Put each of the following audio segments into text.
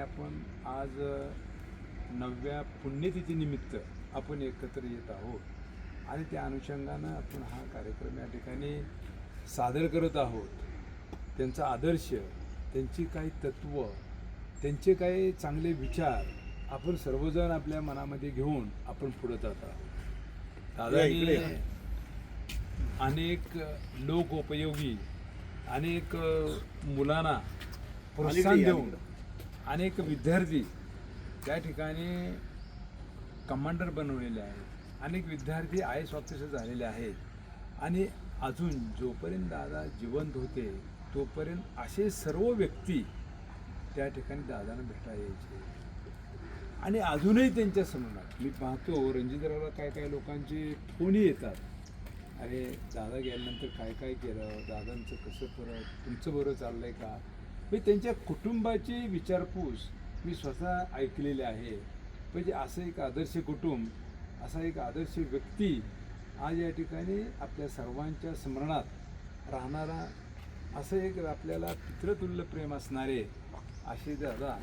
आपण आज नवव्या पुण्यतिथीनिमित्त आपण एकत्र येत आहोत. आणि त्या अनुषंगानं आपण हा कार्यक्रम या ठिकाणी सादर करत आहोत. त्यांचा आदर्श त्यांची काही तत्त्व त्यांचे काही चांगले विचार आपण सर्वजण आपल्या मनामध्ये घेऊन आपण पुढे जात आहोत. दादानी अनेक लोकोपयोगी अनेक मुलांना प्रोत्साहन देऊन अनेक विद्यार्थी त्या ठिकाणी कमांडर बनवलेले आहेत. अनेक विद्यार्थी आय एस ऑफिसर झालेले आहेत. आणि अजून जोपर्यंत दादा जिवंत होते तोपर्यंत असे सर्व व्यक्ती त्या ठिकाणी दादांना भेटायला यायचे. आणि अजूनही त्यांच्यासमोर मी पाहतो रणजितरावला काय काय लोकांचे फोनही येतात. अरे दादा गेल्यानंतर काय काय केलं? दादांचं कसं परत? तुमचं बरं चाललं आहे का? म्हणजे त्यांच्या कुटुंबाची विचारपूस मी स्वतः ऐकलेली आहे. म्हणजे असं एक आदर्श कुटुंब असा एक आदर्श व्यक्ती आज या ठिकाणी आपल्या सर्वांच्या स्मरणात राहणारा असं एक आपल्याला पितृतुल्य प्रेम असणारे असे दादा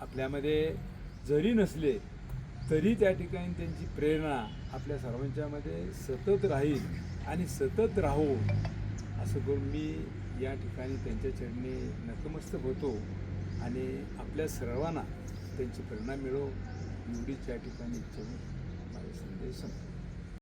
आपल्यामध्ये जरी नसले तरी त्या ठिकाणी त्यांची प्रेरणा आपल्या सर्वांच्यामध्ये सतत राहील आणि सतत राहो असं करून मी या ठिकाणी त्यांच्या चरणी नतमस्तक होतो आणि आपल्या सर्वांना त्यांची प्रेरणा मिळो. एवढीच या ठिकाणी माझा संदेश संपतो.